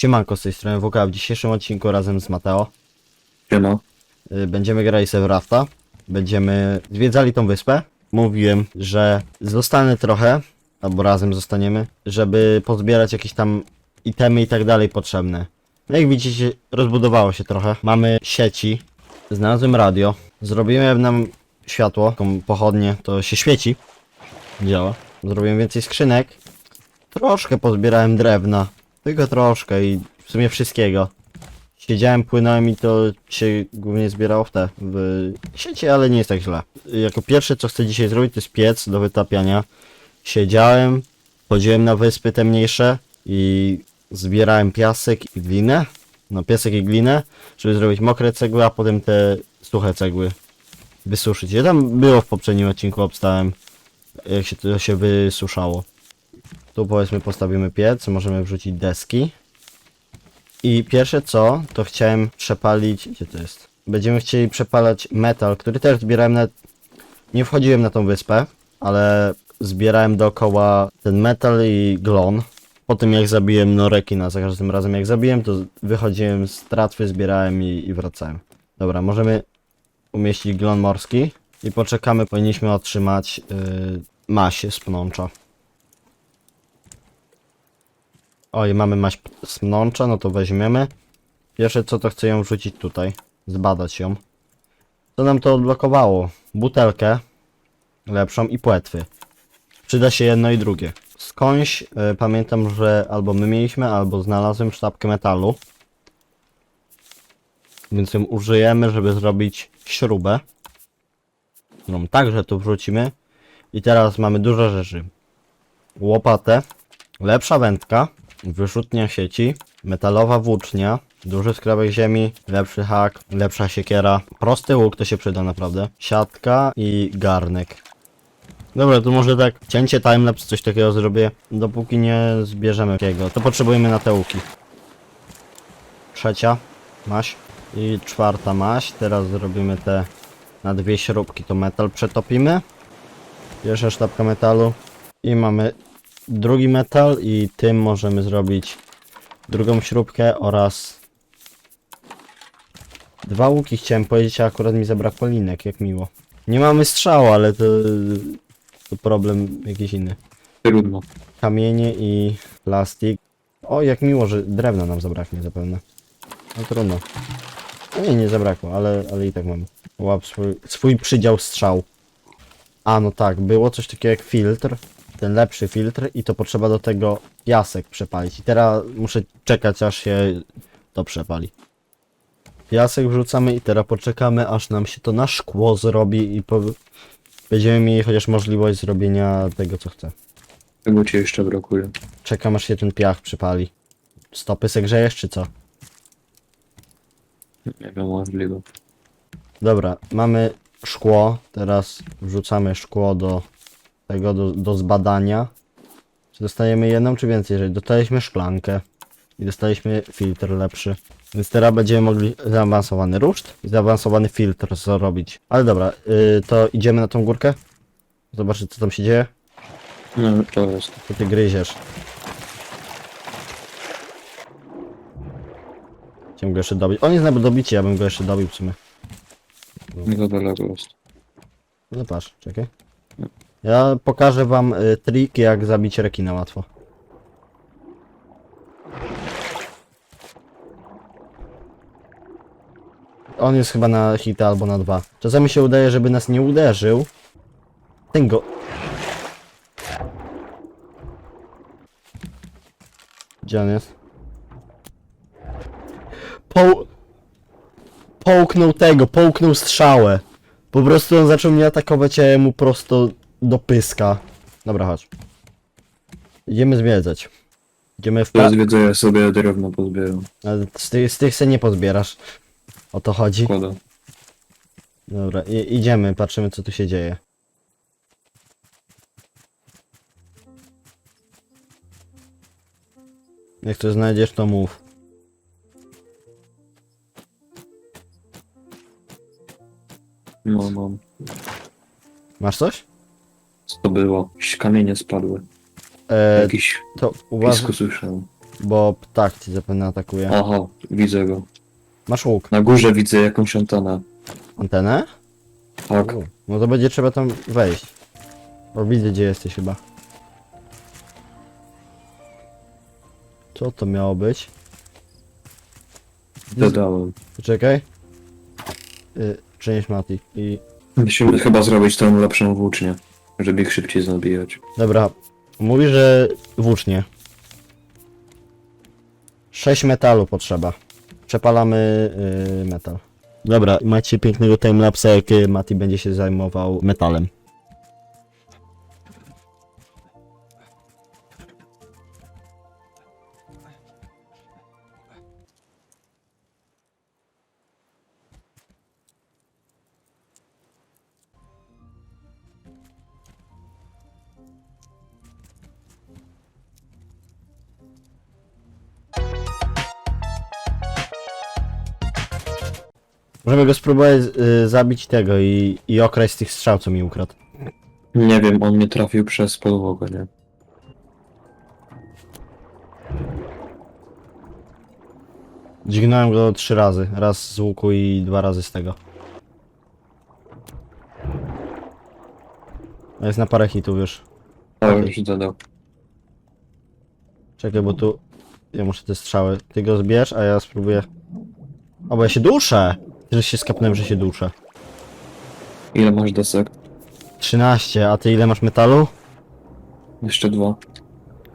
Siemanko z tej strony WK. W dzisiejszym odcinku razem z Mateo Siema. y, będziemy grali sobie w Rafta. Będziemy zwiedzali tą wyspę. Mówiłem, że zostanę trochę, albo razem zostaniemy, żeby pozbierać jakieś tam itemy i tak dalej potrzebne. No jak widzicie, rozbudowało się trochę. Mamy sieci. Znalazłem radio. Zrobiłem nam światło, taką pochodnię, to się świeci. Działa. Zrobiłem więcej skrzynek. Troszkę pozbierałem drewna. Tylko troszkę i w sumie wszystkiego. Siedziałem, płynąłem i to się głównie zbierało w te, w sieci, ale nie jest tak źle. Jako pierwsze co chcę dzisiaj zrobić to jest piec do wytapiania. Siedziałem, chodziłem na wyspy te mniejsze i zbierałem piasek i glinę. No piasek i glinę, żeby zrobić mokre cegły, a potem te suche cegły wysuszyć. Ja tam było w poprzednim odcinku obstałem, jak się to się wysuszało. Tu powiedzmy postawimy piec, możemy wrzucić deski. I pierwsze co, to chciałem przepalić, gdzie to jest? Będziemy chcieli przepalać metal, który też zbierałem na... Nie wchodziłem na tą wyspę, ale zbierałem dookoła ten metal i glon. Po tym jak zabiłem Norekina, za każdym razem jak zabiłem, to wychodziłem z tratwy, zbierałem i, i wracałem. Dobra, możemy umieścić glon morski i poczekamy, powinniśmy otrzymać yy, masie z pnącza. Oj, mamy maść z pnącza, no to weźmiemy. Pierwsze co to chcę ją wrzucić tutaj, zbadać ją. Co nam to odblokowało? Butelkę lepszą i płetwy. Przyda się jedno i drugie. Skądś y, pamiętam, że albo my mieliśmy, albo znalazłem sztabkę metalu. Więc ją użyjemy, żeby zrobić śrubę. Którą także tu wrzucimy. I teraz mamy dużo rzeczy. Łopatę, lepsza wędka, wyrzutnia sieci, metalowa włócznia, duży skrawek ziemi, lepszy hak, lepsza siekiera, prosty łuk to się przyda naprawdę, siatka i garnek. Dobra, to może tak cięcie timelapse, coś takiego zrobię, dopóki nie zbierzemy takiego. To potrzebujemy na te łuki. Trzecia maś i czwarta maś. Teraz zrobimy te na dwie śrubki, to metal przetopimy. Pierwsza sztabka metalu i mamy drugi metal i tym możemy zrobić drugą śrubkę oraz dwa łuki chciałem powiedzieć, a akurat mi zabrakło linek, jak miło. Nie mamy strzału, ale to, to problem jakiś inny. Trudno. Kamienie i plastik. O, jak miło, że drewna nam zabraknie zapewne. No trudno. No nie, nie zabrakło, ale, ale i tak mamy. Łap swój, swój przydział strzał. A, no tak, było coś takiego jak filtr. Ten lepszy filtr i to potrzeba do tego piasek przepalić. I teraz muszę czekać aż się to przepali. Piasek wrzucamy i teraz poczekamy aż nam się to na szkło zrobi i po... będziemy mieli chociaż możliwość zrobienia tego co chcę. Czego ci jeszcze brakuje? Czekam aż się ten piach przypali. Stopy se grzejesz czy co? Nie wiem, możliwe. Dobra, mamy szkło. Teraz wrzucamy szkło do tego, do, do zbadania. Czy dostajemy jedną, czy więcej? Jeżeli dostaliśmy szklankę i dostaliśmy filtr lepszy. Więc teraz będziemy mogli zaawansowany ruszt i zaawansowany filtr zrobić. Ale dobra, yy, to idziemy na tą górkę? Zobaczyć co tam się dzieje. No, to jest. To ty gryziesz. Chciałem go jeszcze dobić. On jest na dobicie, ja bym go jeszcze dobił w sumie. Nie za daleko jest. No patrz, czekaj. Ja pokażę wam y, trik, jak zabić rekina łatwo. On jest chyba na hita albo na dwa. Czasami się udaje, żeby nas nie uderzył. Ten go... Gdzie on jest? Po... Połknął tego, połknął strzałę. Po prostu on zaczął mnie atakować, a ja mu prosto do pyska. Dobra, chodź. Idziemy zwiedzać. Idziemy w pra... wiedzę, ja sobie drewno pozbieram. Ale z, tych, z tych se nie pozbierasz. O to chodzi. Dobra, i, idziemy, patrzymy co tu się dzieje. Jak coś znajdziesz, to mów. No, mam. Masz coś? Co to było? Jakieś kamienie spadły. E, Jakiś to uważaj. pisko słyszałem. bo ptak ci zapewne atakuje. Aha, widzę go. Masz łuk. Na górze widzę jakąś antenę. Antenę? Tak. U, No to będzie trzeba tam wejść. Bo widzę gdzie jesteś chyba. Co to miało być? Dodałem. Poczekaj. Y, przynieś Mati i... Musimy chyba zrobić tą lepszą włócznię, żeby ich szybciej zabijać. Dobra. Mówi, że włócznie. 6 metalu potrzeba. Przepalamy y, metal. Dobra, macie pięknego timelapsa, jak y, Mati będzie się zajmował metalem. Możemy go spróbować y, zabić tego i, i okraść z tych strzał, co mi ukradł. Nie wiem, on mnie trafił przez podłogę, nie? Dźgnąłem go trzy razy. Raz z łuku i dwa razy z tego. A Jest na parę hitów już. Ale Okej. już dodał. Czekaj, bo tu... Ja muszę te strzały. Ty go zbierz, a ja spróbuję... O, bo ja się duszę! Że się skapnąłem, że się duszę. Ile masz desek? 13, a ty ile masz metalu? Jeszcze dwa.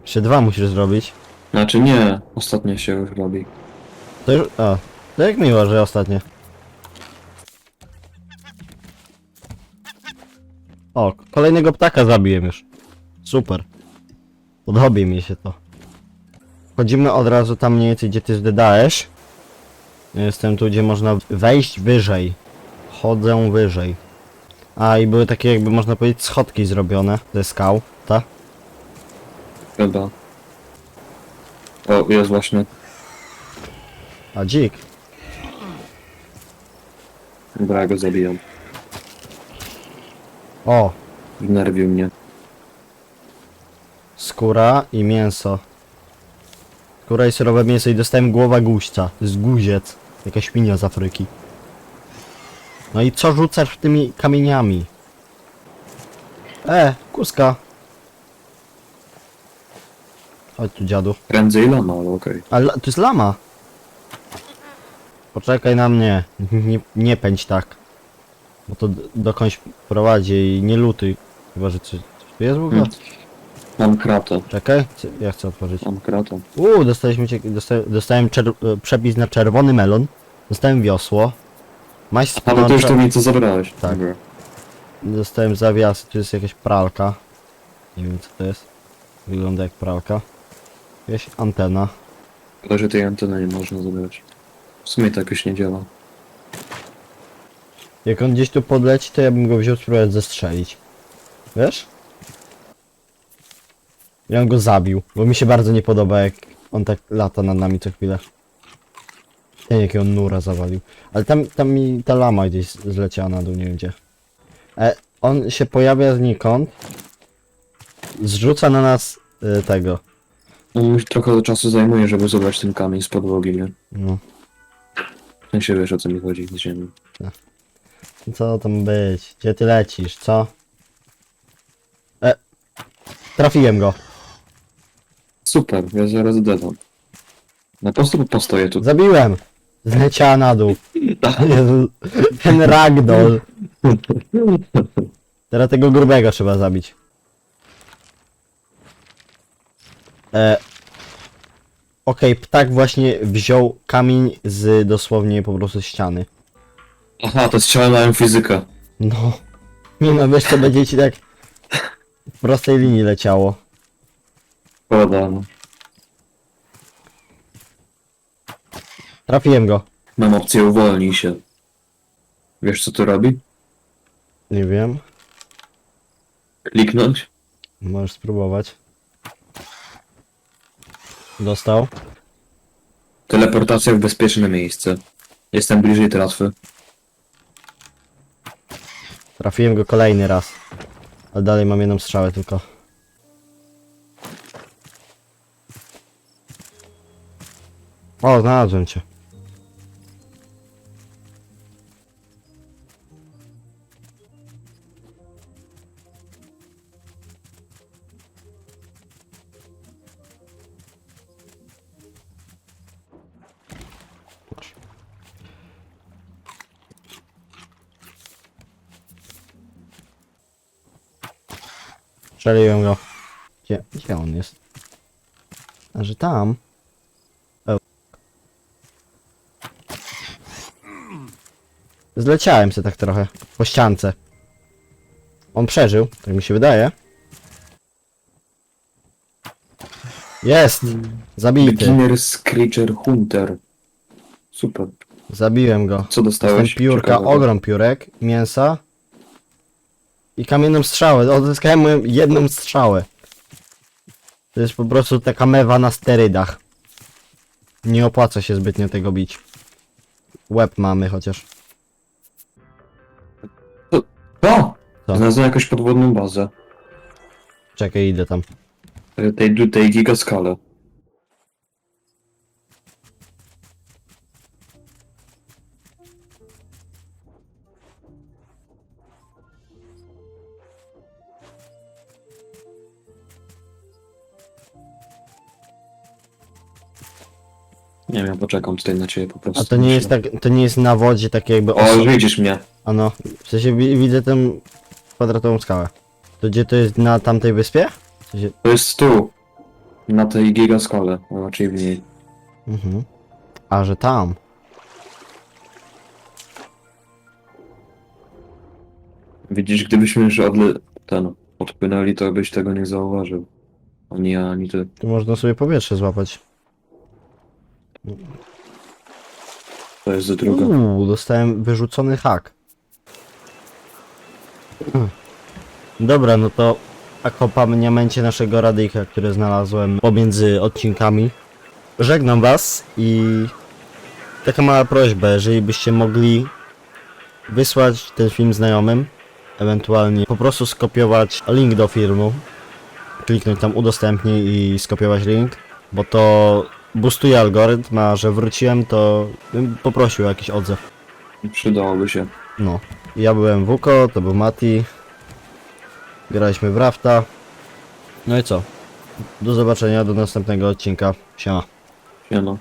Jeszcze dwa musisz zrobić. Znaczy nie, ostatnio się już robi. To już... A, to jak miło, że ostatnie. O, kolejnego ptaka zabiłem już. Super. Podoba mi się to. Wchodzimy od razu tam mniej więcej, gdzie ty zdedałeś. Jestem tu, gdzie można wejść wyżej. Chodzę wyżej. A, i były takie jakby można powiedzieć schodki zrobione ze skał, tak? Chyba. O, jest właśnie. A dzik. Dobra, ja go zabijam. O, Wnerwił mnie. Skóra i mięso. Skóra i surowe mięso i dostałem głowa guźca. Jest guziec. Jakaś świnia z Afryki. No i co rzucasz tymi kamieniami? E, kuska. Chodź tu dziadu. Prędzej lama, ale okej. Ale la- to jest lama. Poczekaj na mnie. Nie, nie pędź tak. Bo to d- dokądś prowadzi i nie lutuj. Chyba, że coś, coś tu jest w ogóle? Hmm. Mam kratę. Czekaj, chcę- ja chcę otworzyć. Mam kratę. Uuu, dostaliśmy dosta, dostałem czer- e, przepis na czerwony melon. Dostałem wiosło. Maść Ale ty już to spłonącza- mi co zabrałeś. Tak. Dobra. Dostałem zawiasy, tu jest jakaś pralka. Nie wiem co to jest. Wygląda jak pralka. Jakaś antena. Tylko, że tej anteny nie można zabrać. W sumie tak już nie działa. Jak on gdzieś tu podleci, to ja bym go wziął spróbować zestrzelić. Wiesz? Ja bym go zabił, bo mi się bardzo nie podoba jak on tak lata nad nami co chwilę. Ten jaki on nura zawalił. Ale tam, tam mi ta lama gdzieś zleciała na dół, nie wiem gdzie. E, on się pojawia znikąd. Zrzuca na nas y, tego. On mi trochę czasu zajmuje, żeby zebrać ten kamień z podłogi, nie? No. W sensie wiesz o co mi chodzi z ziemi. Co tam być? Gdzie ty lecisz, co? E, trafiłem go. Super, ja zaraz dodam. Na prostu postoję tu. Zabiłem! Zleciała na dół. Jezu, ten ragdoll. Teraz tego grubego trzeba zabić. E, Okej, ptak właśnie wziął kamień z dosłownie po prostu ściany. Aha, to strzelałem fizykę. No. Nie no, wiesz co, będzie ci tak w prostej linii leciało. Podam. Trafiłem go. Mam opcję uwolnij się. Wiesz co to robi? Nie wiem. Kliknąć? Możesz spróbować. Dostał. Teleportacja w bezpieczne miejsce. Jestem bliżej tratwy. Trafiłem go kolejny raz. Ale dalej mam jedną strzałę tylko. O, znalazłem cię. Strzeliłem go. Gdzie, gdzie on jest? A że tam? Zleciałem się tak trochę. Po ściance. On przeżył, tak mi się wydaje. Jest! Zabity. Beginner's Creature Hunter. Super. Zabiłem go. Co dostałeś? piórka, ciekawego? ogrom piórek, mięsa i kamienną strzałę. Odzyskałem jedną strzałę. To jest po prostu taka mewa na sterydach. Nie opłaca się zbytnio tego bić. Łeb mamy chociaż. O! Co? Znalazłem jakąś podwodną bazę. Czekaj, idę tam. Tej, tej gigaskale. Wiem, poczekam tutaj na ciebie po prostu. A to nie jest tak, to nie jest na wodzie tak jakby O, oso- widzisz mnie. Ano, w sensie wi- widzę tę kwadratową skałę. To gdzie to jest na tamtej wyspie? W sensie, To jest tu. Na tej gigaskale, a raczej w niej. mhm. A, że tam. Widzisz, gdybyśmy już odle... ten odpłynęli, to byś tego nie zauważył. Ani ja, ani ty. Tu można sobie powietrze złapać. To jest druga. Uuu, dostałem wyrzucony hak. Hmm. Dobra, no to akompaniamencie naszego radyjka, które znalazłem pomiędzy odcinkami. Żegnam was i taka mała prośba, jeżeli byście mogli wysłać ten film znajomym, ewentualnie po prostu skopiować link do filmu, kliknąć tam udostępnij i skopiować link, bo to boostuje algorytm, a że wróciłem, to bym poprosił o jakiś odzew. Przydałoby się. No. Ja byłem Wuko, to był Mati. Graliśmy w Rafta. No i co? Do zobaczenia, do następnego odcinka. Siema. Siema.